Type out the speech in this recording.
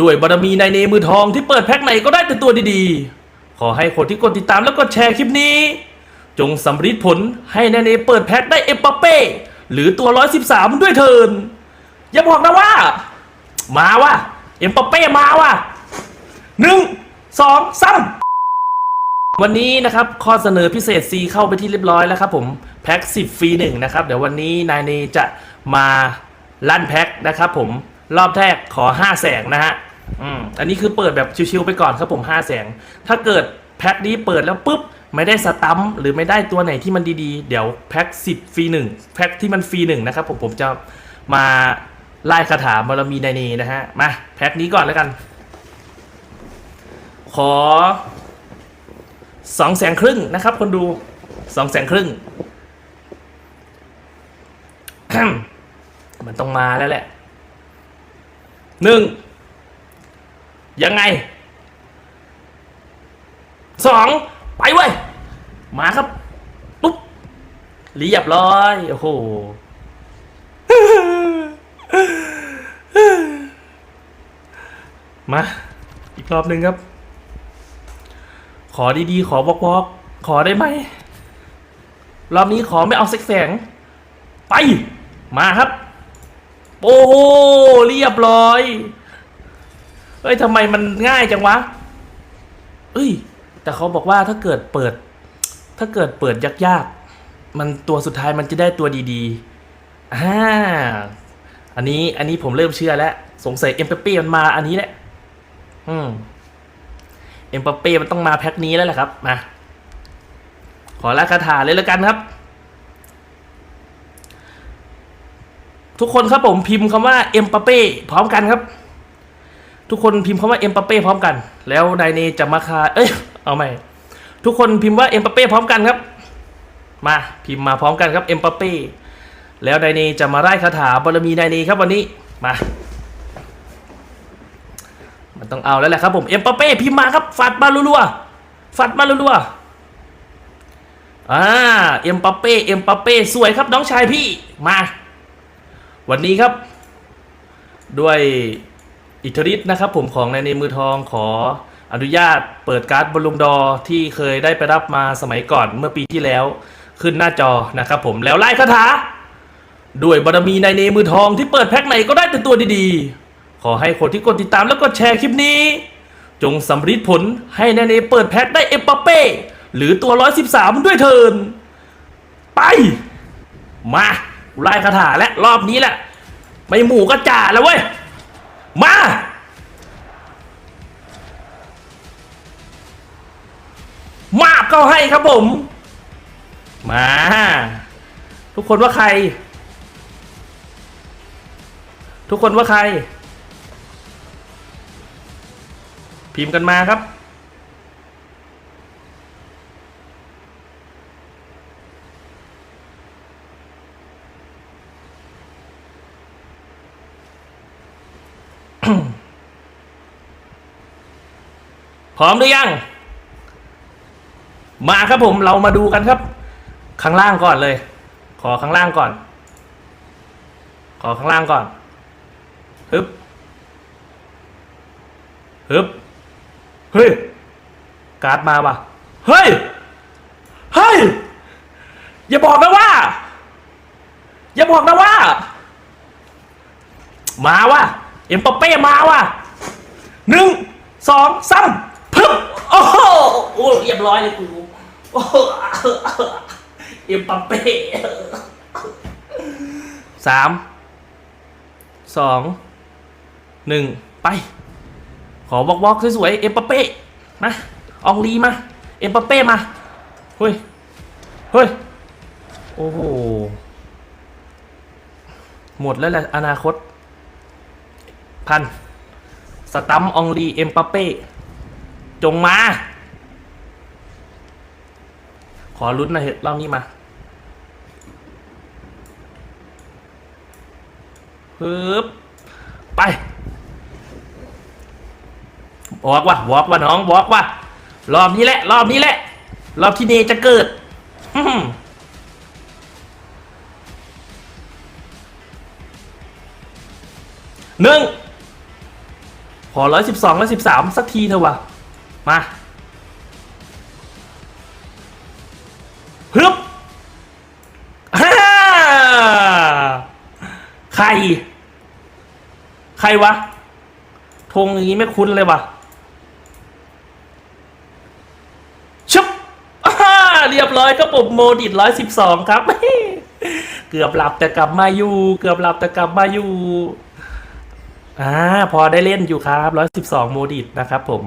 ด้วยบารมีในเนมือทองที่เปิดแพ็คไหนก็ได้แต่ตัวดีๆ ขอให้คนที่กดติดตามแล้วก็แชร์คลิปนี้ จงสำฤทธิ์ผลให้ในเนเปิดแพ็คได้เอ็มปาเป้หรือตัว 113 ด้วยเถินอย่าบอกนะว่า มาว่ะเอ็มปาเป้มาว่ะหนึ่งสองสามวันนี้นะครับข้อเสนอพิเศษ C เข้าไปที่เรียบร้อยแล้วครับผมแพ็ค10ฟรีหนึ่งนะครับ เดี๋ยววันนี้นายเนจะมาลั่นแพ็คนะครับผม รอบแรกขอ5แสงนะฮะอืมอันนี้คือเปิดแบบชิวๆไปก่อนครับผม5แสง ถ้าเกิดแพ็คนี้เปิดแล้วปุ๊บไม่ได้สตัมหรือไม่ได้ตัวไหนที่มันดีๆ เดี๋ยวแพ็ค10ฟรีหนึ่งแพ็คที่มันฟรีหนึ่งนะครับผมผมจะมาไล่คาถาบารมีนายเนนะฮะมาแพ็คนี้ก่อนแล้วกัน ขอสองแสนครึ่งนะครับ คนดูสองแสนครึ่งมันต้องมาแล้วแหละ หนึ่งยังไงสองไปเว้ยมาครับปุ๊บเรียบร้อย โอ้โหมา อีกรอบหนึ่งครับ ขอดีๆ ขอบอกบอกขอได้ไหม รอบนี้ขอไม่เอาเซ็กแสง ไป มาครับ โอ้โหเรียบร้อย เฮ้ยทำไมมันง่ายจังวะ เอ้ย แต่เขาบอกว่าถ้าเกิดเปิด ถ้าเกิดเปิดยากๆ มันตัวสุดท้ายมันจะได้ตัวดีๆอ่าอันนี้อันนี้ผมเริ่มเชื่อแล้ว สงสัยเอ็มเปเป้มันมาอันนี้แหละ อืม เอ็มเปเป้มันต้องมาแพ็คนี้แล้วแหละครับ มา ขอลาคาถาเลยแล้วกันครับ ทุกคนครับผมพิมพ์คำว่าเอ็มปาเป้พร้อมกันครับ ทุกคนพิมพ์คำว่าเอ็มปาเป้พร้อมกัน แล้วไดเนจะมาคาเอ้ยเอาใหม่ทุกคนพิมพ์ว่าเอ็มปาเป้พร้อมกันครับ มาพิมพ์มาพร้อมกันครับเอ็มปาเป้แล้วไดเนจะมาไล่คาถาบารมีไดเนครับวันนี้มา มันต้องเอาแล้วแหละครับผมเอ็มปาเป้พิมพ์มาครับฝัดมารัวๆฝัดมารัวๆอ่าเอ็มปาเป้เอ็มปาเป้สวยครับน้องชายพี่มา วันนี้ครับ ด้วยอิทธิฤทธิ์นะครับ ผมของในในมือทองขออนุญาตเปิดการ์ดบอลลูนดอที่เคยได้ไปรับมาสมัยก่อนเมื่อปีที่แล้วขึ้นหน้าจอนะครับ ผมแล้วไล่คาถาด้วยบารมีในเนมือทองที่เปิดแพ็คไหนก็ได้แต่ตัวดีๆ ขอให้คนที่กดติดตามแล้วก็แชร์คลิปนี้ จงสำฤทธิ์ผลให้ในเนเปิดแพ็คได้เอ็มปเป้หรือตัว 113 ด้วยเทินไป มา ไล่คาถาและรอบนี้แหละไม่หมูก็จ่าแล้วเว้ย มามาบเข้าให้ครับผม มา ทุกคนว่าใคร ทุกคนว่าใคร พิมพ์กันมาครับ พร้อมหรือยัง มาครับผมเรามาดูกันครับ ข้างล่างก่อนเลย ขอข้างล่างก่อน ขอข้างล่างก่อนฮึบฮึบเฮ้ย การ์ดมาป่ะ เฮ้ย เฮ้ย อย่าบอกนะว่า อย่าบอกนะว่า มาว่ะ เอ็มปาเป้มาว่ะหนึ่งสองสามพึบโอ้โหโอ้เรียบร้อยเลยกูโอ้โหเอ็มปาเป้สามสองหนึ่งไป ขอบอกบอกสวยๆเอ็มปาเป้มาอองลีมา เอ็มปาเป้มาเฮ้ยเฮ้ยโอ้โหหมดแล้วแหละอนาคต พันสตัมอองลีเอ็มปาเป้ จงมา ขอลุ้นน่อยเถอะรอบนี้มาปึ๊บไปวอกว่ะวอกว่ะน้องวอกว่ะรอบนี้แหละ รอบนี้แหละ รอบที่เนจะเกิดอื้อหือหนึ่ง อร้อยสิบสองร้อยสิบสามสักทีเถอะวะมาฮึบฮ่าใคร ใครวะธงอย่างนี้ไม่คุ้นเลยวะชุบเรียบร้อยก็ผมโมดิตร้อยสิบสองครับ เกือบหลับแต่กลับมาอยู่ เกือบหลับแต่กลับมาอยู่ อ่าพอได้เล่นอยู่ครับร้อยสิบสองโมดิตนะครับผม